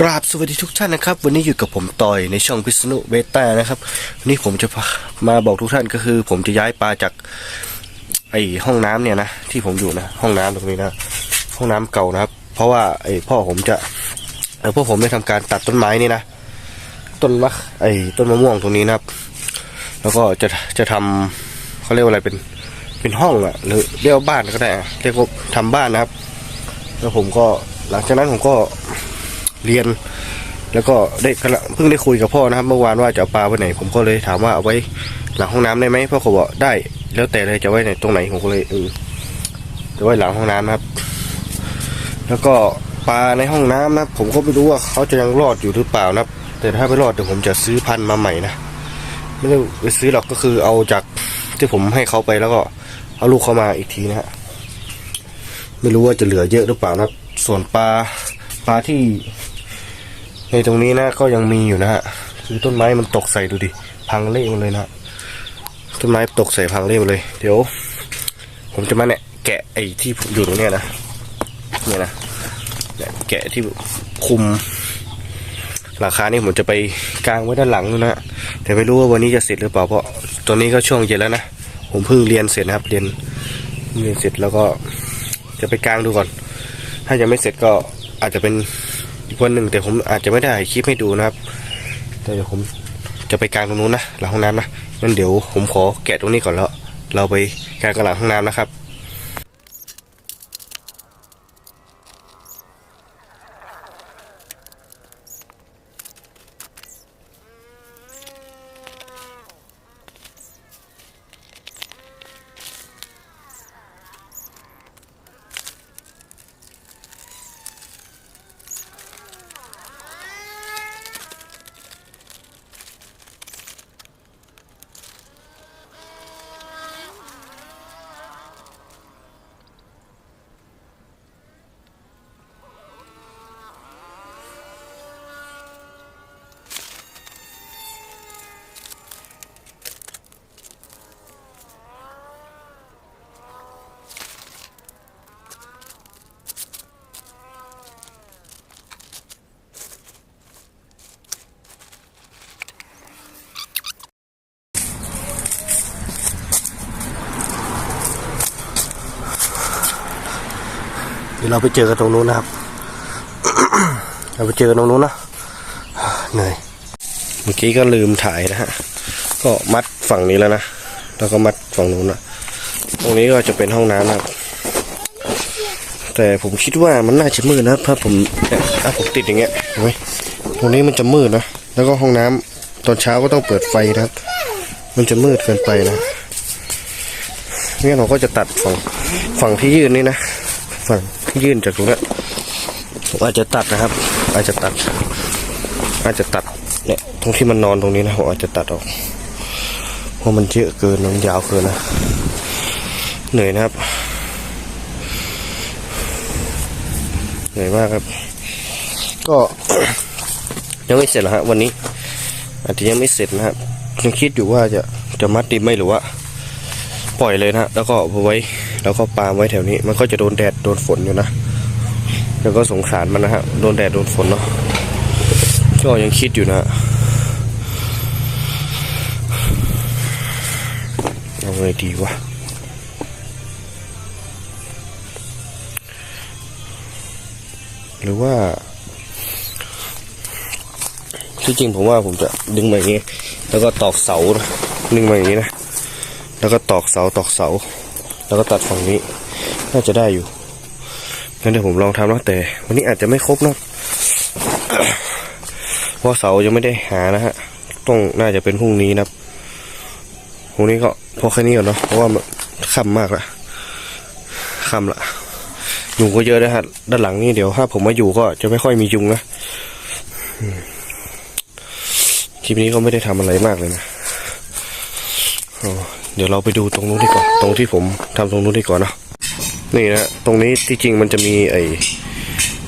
กราบสวัสดีทุกท่านนะครับ วันนี้อยู่กับผมต่อยในช่องพิษณุเบต้านะครับวันนี้ผมจะพามาบอกทุกท่านก็คือ ผมจะย้ายปลาจากไอห้องน้ำเนี่ยนะที่ผมอยู่นะ ห้องน้ำตรงนี้นะห้องน้ำเก่านะครับ เพราะว่าไอพ่อผมจะเออพวกผมได้ทำการตัดต้นไม้นี่นะต้นมะไอต้นมะม่วงตรงนี้นะครับ แล้วก็จะจะทำเขาเรียกว่าอะไรเป็นเป็นห้องอะหรือเรียกว่าบ้านก็ได้เรียกว่าทำบ้านนะครับ แล้วผมก็หลังจากนั้นผมก็ เรียน แล้วก็ได้เพิ่งได้คุยกับพ่อนะครับ เมื่อวานว่าจะเอาปลาไว้ไหน ผมก็เลยถามว่าเอาไว้หลังห้องน้ำได้ไหมพ่อเขาบอกได้ แล้วแต่เลยจะไว้ไหนตรงไหนผมก็เลยเออจะไว้หลังห้องน้ำนะครับ แล้วก็ปลาในห้องน้ำนะผมก็ไม่รู้ว่าเขาจะยังรอดอยู่หรือเปล่านะแต่ถ้าไม่รอดเดี๋ยวผมจะซื้อพันธุ์มาใหม่นะไม่ได้ไปซื้อหรอกก็คือเอาจากที่ผมให้เขาไปแล้วก็เอาลูกเขามาอีกทีนะฮะไม่รู้ว่าจะเหลือเยอะหรือเปล่านะส่วนปลาปลาที่ ในตรงนี้นะก็ยังมีอยู่นะฮะคือต้นไม้มันตกใส่ดูดิพังเละหมดเลยนะต้นไม้ตกใส่พังเละหมดเลย เดี๋ยว ผมจะมาเนี่ยแกะไอ้ที่อยู่ตรงเนี้ยนะเนี่ยนะแกะที่คุมราคานี่ผมจะไปกางไว้ด้านหลังนะ แต่ไม่รู้ว่าวันนี้จะเสร็จหรือเปล่าเพราะตอนนี้ก็ช่วงเย็นแล้วนะ ผมเพิ่งเรียนเสร็จนะครับ เรียนเรียนเสร็จแล้วก็จะไปกางดูก่อน ถ้ายังไม่เสร็จก็อาจจะเป็น อีกวันหนึ่งแต่ผมอาจจะไม่ได้คลิปให้ดูนะครับ แต่เดี๋ยวผมจะไปกลางตรงนู้นนะหลังห้องน้ำนะงั้นเดี๋ยวผมขอแกะตรงนี้ก่อนแล้ว เราไปกลางกันหลังห้องน้ำนะครับ ยวเราไปเจอกันตรงนู้นนะครับ เราไปเจอกันตรงนู้นนะเหนื่อยเมื่อกี้ก็ลืมถ่ายนะฮะ ก็มัดฝั่งนี้แล้วนะ แล้วก็มัดฝั่งนู้นนะตรงนี้ก็จะเป็นห้องน้ำนะครับ แต่ผมคิดว่ามันน่าจะมืดนะถ้าผมเนี่ยถ้าผมติดอย่างเงี้ยเห็นไหมตรงนี้มันจะมืดนะ แล้วก็ห้องน้ำตอนเช้าก็ต้องเปิดไฟนะครับ มันจะมืดเกินไปนะเนี่ยเราก็จะตัดฝั่งฝั่งที่ยืนนี่นะ ฝั่ง ยื่นจากตรงนี้ผมอาจจะตัดนะครับ อาจจะตัด อาจจะตัดเนี่ยตรงที่มันนอนตรงนี้นะผมอาจจะตัดออกเพราะมันเยอะเกินมันยาวเกินนะเหนื่อยนะครับเหนื่อยมากครับ ก็ยังไม่เสร็จหรอฮะวันนี้ อาจจะยังไม่เสร็จนะครับยังคิดอยู่ว่าจะจะมัดดิมไหมหรือว่า ปล่อยเลยนะแล้วก็เอาไว้ แล้วก็ปาล์มไว้แถวนี้ มันก็จะโดนแดดโดนฝนอยู่นะแล้วก็สงสารมันนะฮะโดนแดดโดนฝนเนาะก็ยังคิดอยู่นะเอาไงดีวะหรือว่าที่จริงผมว่าผมจะดึงมาอย่างนี้ แล้วก็ตอกเสานะดึงมาอย่างนี้นะ แล้วก็ตอกเสาตอกเสา แล้วก็ตัดฝั่งนี้ น่าจะได้อยู่งั้นเดี๋ยวผมลองทำนะแต่ วันนี้อาจจะไม่ครบนะเพราะเสายังไม่ได้หานะฮะ ต้องน่าจะเป็นพรุ่งนี้นะพรุ่งนี้ก็พอแค่นี้ก่อนเนาะเพราะว่ามันค่ำมากละค่ำละยุงก็เยอะนะฮะด้านหลังนี่เดี๋ยวถ้าผมมาอยู่ก็จะไม่ค่อยมียุงนะคลิปนี้ก็ไม่ได้ทำอะไรมากเลยนะ เดี๋ยวเราไปดูตรงนู้นดีกว่า ตรงที่ผมทำตรงนู้นดีกว่าเนะนี่นะตรงนี้ที่จริงมันจะมีไอ้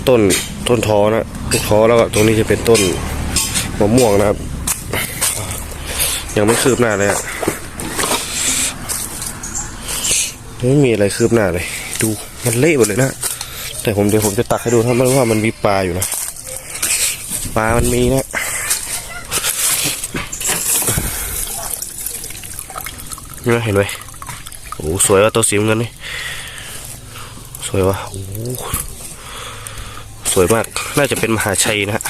ต้นต้นท้อนะต้นท้อแล้วก็ตรงนี้จะเป็นต้นมะม่วงนะครับ ยังไม่คืบหน้าเลยอะไม่มีอะไรคืบหน้าเลย ดูมันเละหมดเลยนะแต่ผมเดี๋ยวผมจะตักให้ดูถ้าม่รู้ว่ามันมีปลาอยู่นะปลามันมีนะ นี่เห็นไหมโอ้สวยว่ะตัวสีเงินนี่สวยว่ะโอ้สวยมาก น่าจะเป็นมหาชัยนะฮะ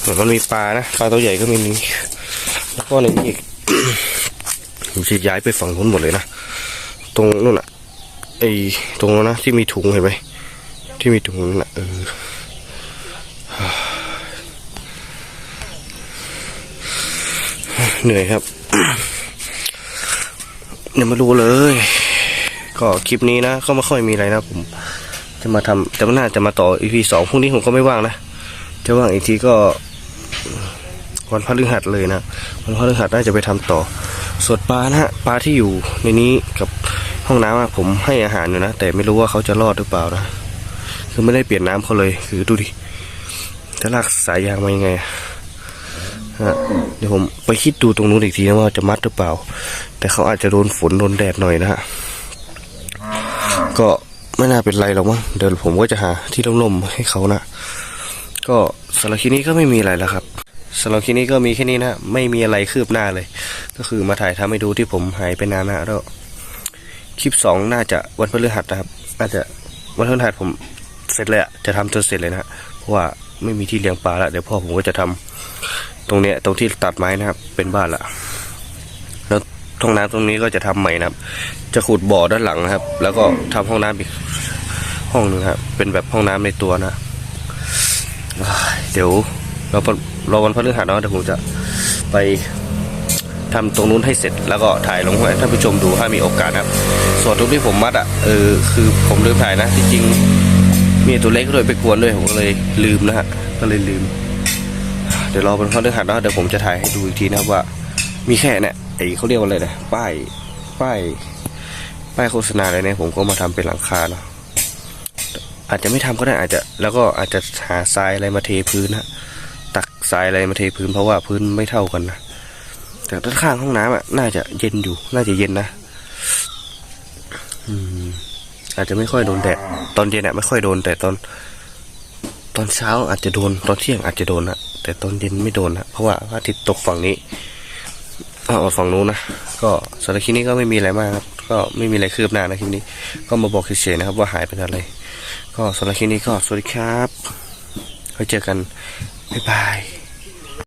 เหมือนมันมีปลานะปลาตัวใหญ่ก็มีนี่แล้วก็ในนี้อีกผมจะย้ายไปฝั่งนู้นหมดเลยนะตรงนู้นอะไอ้ตรงนั้นนะที่มีถุงเห็นไหมที่มีถุงนั่นน่ะเออ เหนื่อยครับยังไม่รู้เลย ก็คลิปนี้นะก็ไม่ค่อยมีอะไรนะผม จะมาทำแต่ว่น่าจะมาต่อ EP สองพรุ่งนี้ผมก็ไม่ว่างนะจะว่างอีกทีก็ วันพฤหัสเลยนะวันพฤหัสน่าจะไปทำต่อส่วนปลานะฮะปลาที่อยู่ในนี้กับห้องน้ำอะผมให้อาหารอยู่นะแต่ไม่รู้ว่าเขาจะรอดหรือเปล่านะคือไม่ได้เปลี่ยนน้ำเขาเลย คือดูดิจะลากสายยางมายังไง เดี๋ยวผมไปคิดดูตรงนู้นอีกทีนะว่าจะมัดหรือเปล่า แต่เขาอาจจะโดนฝนโดนแดดหน่อยนะฮะก็ไม่น่าเป็นไรหรอกมั้งเดี๋ยวผมก็จะหาที่ร่มๆให้เขานะก็สำหรับคลิปนี้ก็ไม่มีอะไรแล้วครับสำหรับคลิปนี้ก็มีแค่นี้นะไม่มีอะไรคืบหน้าเลย ก็คือมาถ่ายทำให้ดูที่ผมหายไปนานนะแล้วคลิปสองน่าจะวันพฤหัสนะครับ น่าจะวันพฤหัสผมเสร็จเลยอะจะทำจนเสร็จเลยนะฮะเพราะว่าไม่มีที่เลี้ยงปลาแล้วเดี๋ยวพ่อผมก็จะทำ ตรงเนี้ยตรงที่ตัดไม้นะครับ เป็นบ้านละแล้วห้องน้ำตรงนี้ก็จะทำใหม่นะครับ จะขุดบ่อด้านหลังนะครับ แล้วก็ทำห้องน้ำอีกห้องหนึ่งครับเป็นแบบห้องน้ำในตัวนะเดี๋ยวเรารอวันพฤหัสเนาะเดี๋ยวผมจะไปทำตรงนู้นให้เสร็จแล้วก็ถ่ายลงให้ท่านผู้ชมดูถ้ามีโอกาสครับ ส่วนตรงที่ผมมัดอะเออคือผมลืมถ่ายนะที่จริงมีตัวเล็กด้วยไปกวนด้วยผมก็เลยลืมนะฮะก็เลยลืม เดี๋ยวรอวันพฤหัสเนาะเดี๋ยวผมจะถ่ายให้ดูอีกทีนะครับว่า มีแค่เนี่ยไอ้เขาเรียกว่าอะไรนะป้ายป้ายป้ายโฆษณาอะไรเนี่ยผมก็มาทำเป็นหลังคาเนาะอาจจะไม่ทำก็ได้อาจจะแล้วก็อาจจะหาทรายอะไรมาเทพื้นนะตักทรายอะไรมาเทพื้นเพราะว่าพื้นไม่เท่ากันนะแต่ด้านข้างห้องน้ำอะน่าจะเย็นอยู่ น่าจะเย็นนะอืมอาจจะไม่ค่อยโดนแดดตอนเย็นอะไม่ค่อยโดนแต่ตอน อนเช้าอาจจะโดน ตอนเที่ยงอาจจะโดนนะแต่ตอนเย็นไม่โดนนะเพราะว่าพระอาทิตย์ตกฝั่งนี้ออกฝั่งนู้นนะก็สำหรับคลิปนี้ก็ไม่มีอะไรมากครับ ก็ไม่มีอะไรคืบหน้านะคลิปนี้ ก็มาบอกเฉยๆนะครับ ว่าหายไปอะไร ก็สำหรับคลิปนี้ก็สวัสดีครับไว้เจอกันบ๊ายบาย